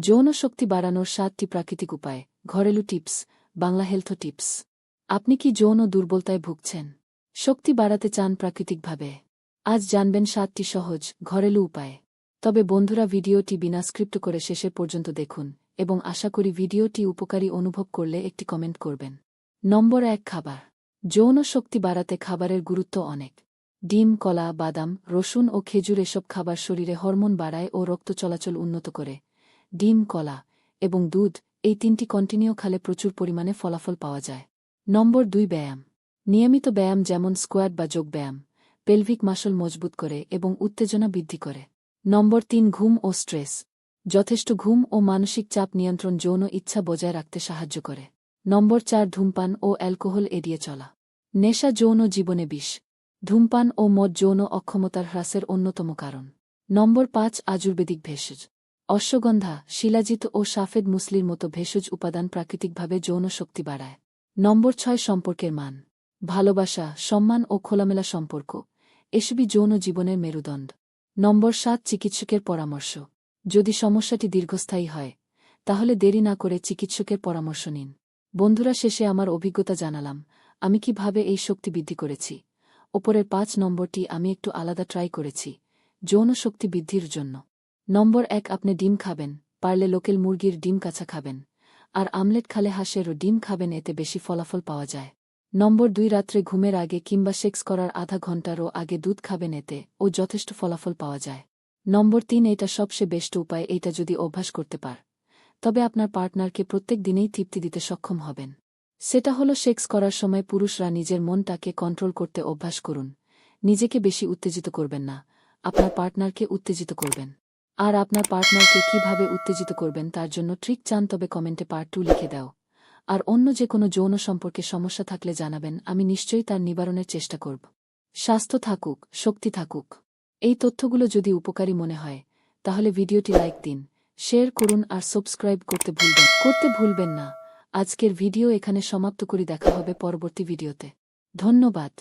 যৌন শক্তি বাড়ানোর সাতটি প্রাকৃতিক উপায়। ঘরেলু টিপস, বাংলা হেলথ টিপস। আপনি কি যৌন দুর্বলতায় ভুগছেন? শক্তি বাড়াতে চান প্রাকৃতিকভাবে। আজ জানবেন সাতটি সহজ, ঘরেলু উপায়। তবে বন্ধুরা ভিডিওটি বিনা স্ক্রিপ্ট করে শেষে পর্যন্ত দেখুন এবং আশা করি ভিডিওটি উপকারী অনুভব করলে একটি কমেন্ট করবেন। নম্বর এক, খাবার। যৌন শক্তি বাড়াতে খাবারের গুরুত্ব অনেক। ডিম, কলা, বাদাম, রসুন ও খেজুর এসব খাবার শরীরে হরমোন বাড়ায় ও রক্ত চলাচল উন্নত করে। ডিম, কলা এবং দুধ এই তিনটি কন্টিনিউ খালে প্রচুর পরিমাণে ফলাফল পাওয়া যায়। নম্বর দুই, ব্যায়াম। নিয়মিত ব্যায়াম যেমন স্কোয়াড বা যোগ ব্যায়াম, পেলভিক মাসল মজবুত করে এবং উত্তেজনা বৃদ্ধি করে। নম্বর তিন, ঘুম ও স্ট্রেস। যথেষ্ট ঘুম ও মানসিক চাপ নিয়ন্ত্রণ যৌন ইচ্ছা বজায় রাখতে সাহায্য করে। নম্বর চার, ধূমপান ও অ্যালকোহল এড়িয়ে চলা। নেশা যৌন জীবনে বিষ। ধূমপান ও মদ যৌন অক্ষমতার হ্রাসের অন্যতম কারণ। নম্বর পাঁচ, আয়ুর্বেদিক ভেষজ। অশ্বগন্ধা শিলাজিত ও সাফেদ মুসলির মতো ভেষজ উপাদান প্রাকৃতিকভাবে যৌন শক্তি বাড়ায়। নম্বর ছয়, সম্পর্কের মান। ভালোবাসা, সম্মান ও খোলামেলা সম্পর্ক। এসবই যৌন জীবনের মেরুদণ্ড। নম্বর সাত, চিকিৎসকের পরামর্শ। যদি সমস্যাটি দীর্ঘস্থায়ী হয়, তাহলে দেরি না করে চিকিৎসকের পরামর্শ নিন। বন্ধুরা, শেষে আমার অভিজ্ঞতা জানালাম, আমি কীভাবে এই শক্তি বৃদ্ধি করেছি। ওপরের পাঁচ নম্বরটি আমি একটু আলাদা ট্রাই করেছি, যৌন শক্তি বৃদ্ধির জন্য। নম্বর এক, আপনি ডিম খাবেন, পারলে লোকেল মুরগির ডিম কাঁচা খাবেন, আর আমলেট খালে হাঁসেরও ডিম খাবেন, এতে বেশি ফলাফল পাওয়া যায়। নম্বর দুই, রাত্রে ঘুমের আগে কিংবা সেক্স করার আধা ঘন্টারও আগে দুধ খাবেন, এতে ও যথেষ্ট ফলাফল পাওয়া যায়। নম্বর তিন, এটা সবচেয়ে বেস্ট উপায়, এটা যদি অভ্যাস করতে পার, তবে আপনার পার্টনারকে প্রত্যেক দিনেই তৃপ্তি দিতে সক্ষম হবেন। সেটা হলো সেক্স করার সময় পুরুষরা নিজের মনটাকে কন্ট্রোল করতে অভ্যাস করুন, নিজেকে বেশি উত্তেজিত করবেন না, আপনার পার্টনারকে উত্তেজিত করবেন। আর আপনার পার্টনারকে কীভাবে উত্তেজিত করবেন তার জন্য ট্রিক চান, তবে কমেন্টে পার্ট টু লিখে দাও। আর অন্য যে কোনো যৌন সম্পর্কে সমস্যা থাকলে জানাবেন, আমি নিশ্চয়ই তার নিবারণের চেষ্টা করব। স্বাস্থ্য থাকুক, শক্তি থাকুক। এই তথ্যগুলো যদি উপকারী মনে হয়, তাহলে ভিডিওটি লাইক দিন, শেয়ার করুন আর সাবস্ক্রাইব করতে ভুলবেন করতে ভুলবেন না। আজকের ভিডিও এখানে সমাপ্ত করি, দেখা হবে পরবর্তী ভিডিওতে। ধন্যবাদ।